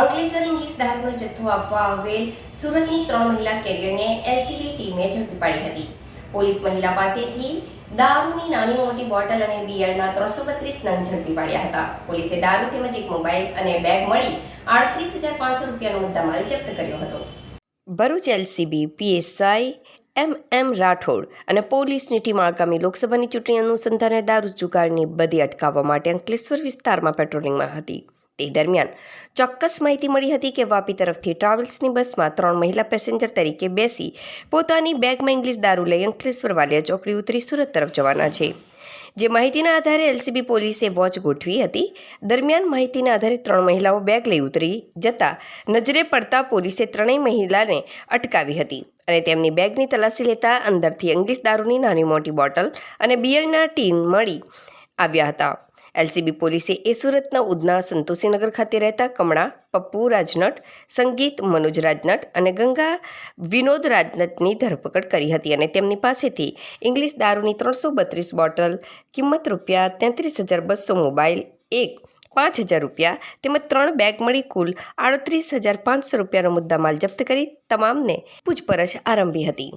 Ankleshwar English દારૂનો જથ્થો આપવા આવેલ સુરતની ત્રણ મહિલા કેરિયરને એલસીબી ટીમે ઝડપી પાડી હતી. પોલીસ મહિલા પાસેથી દારૂની નાની મોટી બોટલ અને બિયરના ત્રણસો બત્રીસ નંગ ઝડપી પાડ્યા હતા. પોલીસે દારૂ તેમજ એક મોબાઈલ અને બેગ મળી આડત્રીસ હજાર પાંચસો રૂપિયાનો મુદ્દામાલ જપ્ત કર્યો હતો. Bharuch LCB PSI M M Rathod અને પોલીસની ટીમ આગામી લોકસભાની ચૂંટણી અનુસંધાને દારૂ જુગારની બધી અટકાવવા માટે અંકલેશ્વર વિસ્તારમાં પેટ્રોલિંગમાં હતી. તે દરમિયાન. ચોક્કસ માહિતી મળી હતી કે વાપી તરફથી ટ્રાવેલ્સની બસમાં ત્રણ મહિલા પેસેન્જર તરીકે બેસી પોતાની બેગમાં ઇંગ્લિશ દારૂ લઈ અંકલેશ્વર વાલિયા ચોકડી ઉતરી સુરત તરફ જવાના છે. જે માહિતીના આધારે એલસીબી પોલીસે વોચ ગોઠવી હતી. દરમિયાન માહિતીના આધારે ત્રણ મહિલાઓ બેગ લઈ ઉતરી જતા નજરે પડતા પોલીસે ત્રણેય મહિલાને અટકાવી હતી અને તેમની બેગની તલાશી લેતા અંદરથી ઇંગ્લિશ દારૂની નાની મોટી બોટલ અને બિયરના ટીન મળી આવ્યા હતા. એલસીબી પોલીસે એ સુરતના ઉધના સંતોષીનગર ખાતે રહેતા કમળા, પપ્પુ રાજનટ, સંગીત મનોજ રાજનટ અને ગંગા વિનોદ રાજનટની ધરપકડ કરી હતી અને તેમની પાસેથી ઇંગ્લિશ દારૂની ત્રણસો બત્રીસ બોટલ, કિંમત રૂપિયા તેત્રીસ હજાર બસો મોબાઈલ, એક પાંચ હજાર રૂપિયા તેમજ ત્રણ બેગ મળી કુલ આડત્રીસ હજાર પાંચસો રૂપિયાનો મુદ્દામાલ જપ્ત કરી તમામને પૂછપરછ આરંભી હતી.